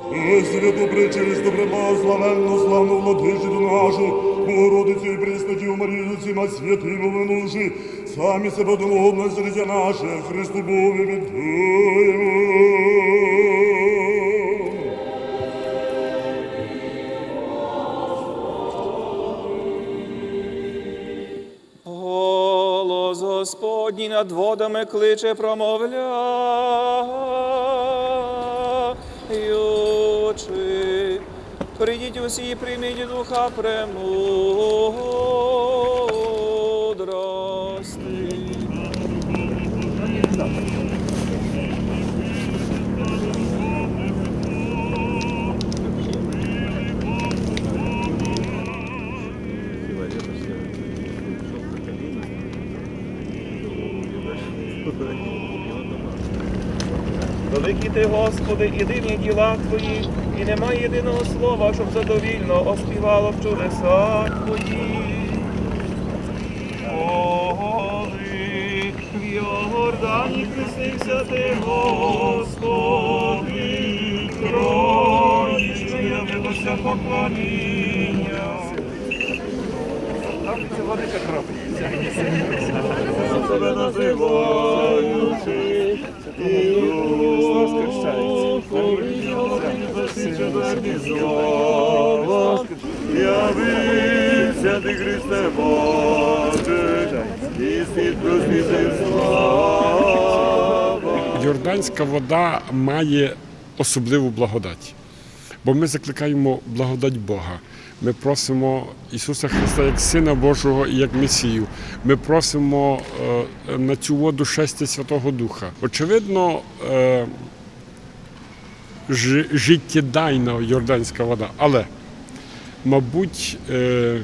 Святу пречисту, преблагословенну, славну владичицю нашу, Богородицю і Пресвятію Марію, всіма святими минувши, самі себе домовно серця наше, Христу Богу віддаємо. Господній над водами кличе, промовляючи. Прийдіть усі прийміть духа премудрости. Великий ти, Господи, і дивні діла Твої, і немає єдиного слова, щоб задовільно оспівало в чудесах Твоїх. Коли в Йордані хрестився ти, Господи, що явилося поклоніння. Так, це велика кров. Хрещається. Явився ти Христе Боже, і світ просвітив слава. Йорданська вода має особливу благодать, бо ми закликаємо благодать Бога. Ми просимо Ісуса Христа як Сина Божого і як Месію. Ми просимо е, на цю воду шестя Святого Духа. Очевидно, е, життєдайна йорданська вода, але, мабуть, е,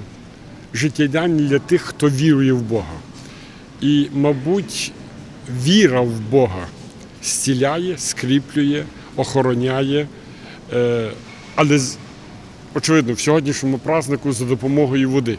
життєдайна для тих, хто вірує в Бога. І, мабуть, віра в Бога зціляє, скріплює, охороняє. Е, але, очевидно, в сьогоднішньому празднику за допомогою води.